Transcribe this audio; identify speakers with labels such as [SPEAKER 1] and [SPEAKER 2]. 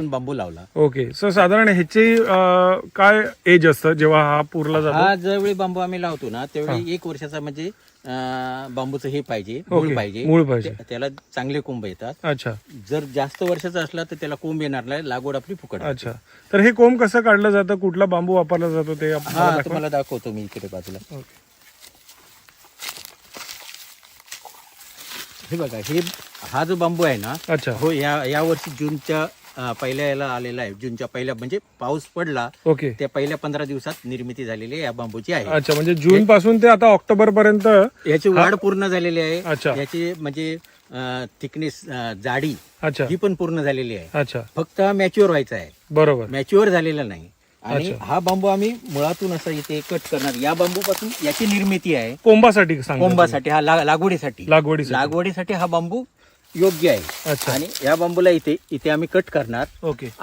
[SPEAKER 1] बांबू लावला.
[SPEAKER 2] Okay. Sir साधारण ह्याची काय एज असतं जेव्हा हा पुरला जातो?
[SPEAKER 1] हा ज्यावेळी बांबू आम्ही लावतो ना त्यावेळी एक वर्षाचा म्हणजे बांबूचं हे पाहिजे मूळ पाहिजे.
[SPEAKER 2] मूळ पाहिजे.
[SPEAKER 1] त्या- त्याला चांगले कोंब येतात.
[SPEAKER 2] अच्छा.
[SPEAKER 1] जर जास्त वर्षाचा असला तर त्याला कोंब येणार नाही लागवड आपली फुकट
[SPEAKER 2] अच्छा. तर हे कोंब कसं काढलं जातं? कुठला बांबू वापरला जातो ते
[SPEAKER 1] हा. तुम्हाला दाखवतो मी इकडे बाजूला. हे बघा हे हा जो बांबू आहे ना
[SPEAKER 2] अच्छा.
[SPEAKER 1] हो या या वर्षी जूनच्या अं, पहिल्या याला आलेला आहे. जूनच्या पहिल्या म्हणजे पाऊस पडला
[SPEAKER 2] ओके.
[SPEAKER 1] त्या पहिल्या पंधरा दिवसात निर्मिती झालेली आहे या बांबूची आहे.
[SPEAKER 2] अच्छा म्हणजे जून पासून ते आता ऑक्टोबर पर्यंत
[SPEAKER 1] याची वाढ पूर्ण झालेली आहे. याची म्हणजे थिकनेस जाडी
[SPEAKER 2] अच्छा.
[SPEAKER 1] ही पण पूर्ण झालेली आहे.
[SPEAKER 2] अच्छा.
[SPEAKER 1] फक्त मॅच्युअर व्हायचा आहे.
[SPEAKER 2] बरोबर.
[SPEAKER 1] मॅच्युअर झालेला नाही. आणि हा बांबू आम्ही मुळातून असं इथे कट करणार. या बांबूपासून याची निर्मिती आहे.
[SPEAKER 2] कोंबासाठी सांगा
[SPEAKER 1] कोंबासाठी हा ला- लागवडीसाठी.
[SPEAKER 2] लागवडीसाठी.
[SPEAKER 1] लागवडीसाठी हा बांबू योग्य आहे.
[SPEAKER 2] अच्छा.
[SPEAKER 1] आणि या बांबूला इथे इथे आम्ही कट करणार.
[SPEAKER 2] ओके.